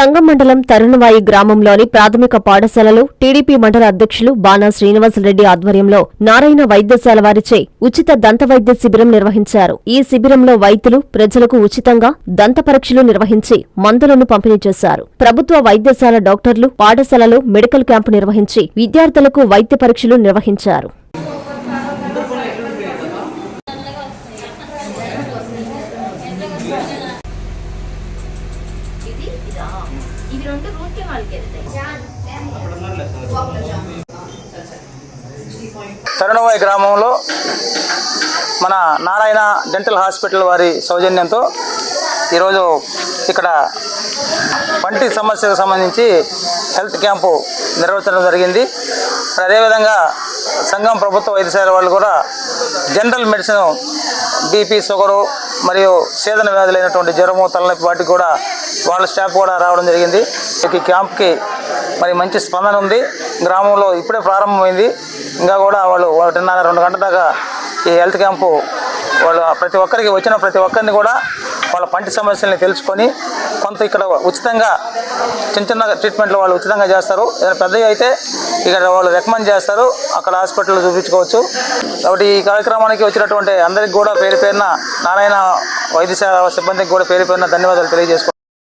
సంగం మండలం తరుణవాయి గ్రామంలోని ప్రాథమిక పాఠశాలలో టీడీపీ మండల అధ్యక్షులు బాణా శ్రీనివాసరెడ్డి ఆధ్వర్యంలో నారాయణ వైద్యశాల వారిచే ఉచిత దంత వైద్య శిబిరం నిర్వహించారు. ఈ శిబిరంలో వైద్యులు ప్రజలకు ఉచితంగా దంత పరీక్షలు నిర్వహించి మందులను పంపిణీ చేశారు. ప్రభుత్వ వైద్యశాల డాక్టర్లు పాఠశాలలో మెడికల్ క్యాంపు నిర్వహించి విద్యార్థులకు వైద్య పరీక్షలు నిర్వహించారు. ఇది ఇవి రెండు రూట్ కెనాల్కి వెళ్తాయి. తరుణవాయి గ్రామంలో మన నారాయణ డెంటల్ హాస్పిటల్ వారి సౌజన్యంతో ఈరోజు ఇక్కడ పంటి సమస్యకు సంబంధించి హెల్త్ క్యాంపు నిర్వహించడం జరిగింది. అదేవిధంగా సంఘం ప్రభుత్వ వైద్యశాల వాళ్ళు కూడా జనరల్ మెడిసిన్ బీపీ షుగరు మరియు సేదన వ్యాధులైనటువంటి జ్వరము తలనొప్పి వాటికి కూడా వాళ్ళ స్టాఫ్ కూడా రావడం జరిగింది. ఈ క్యాంప్కి మరి మంచి స్పందన ఉంది. గ్రామంలో ఇప్పుడే ప్రారంభమైంది. ఇంకా కూడా వాళ్ళు ఒకటిన్నర రెండు గంటల దాకా ఈ హెల్త్ క్యాంపు వాళ్ళు ప్రతి ఒక్కరికి వచ్చిన ప్రతి ఒక్కరిని కూడా వాళ్ళ పంటి సమస్యల్ని తెలుసుకొని కొంత ఇక్కడ ఉచితంగా చిన్న చిన్న ట్రీట్మెంట్లు వాళ్ళు ఉచితంగా చేస్తారు. ఏదైనా పెద్దవి అయితే ఇక్కడ వాళ్ళు రికమెండ్ చేస్తారు. అక్కడ హాస్పిటల్లో చూపించుకోవచ్చు. కాబట్టి ఈ కార్యక్రమానికి వచ్చినటువంటి అందరికి కూడా పేరు పేరున నారాయణ వైద్యశాల సిబ్బందికి కూడా పేరు పేరున ధన్యవాదాలు తెలియజేసుకుంటున్నాను.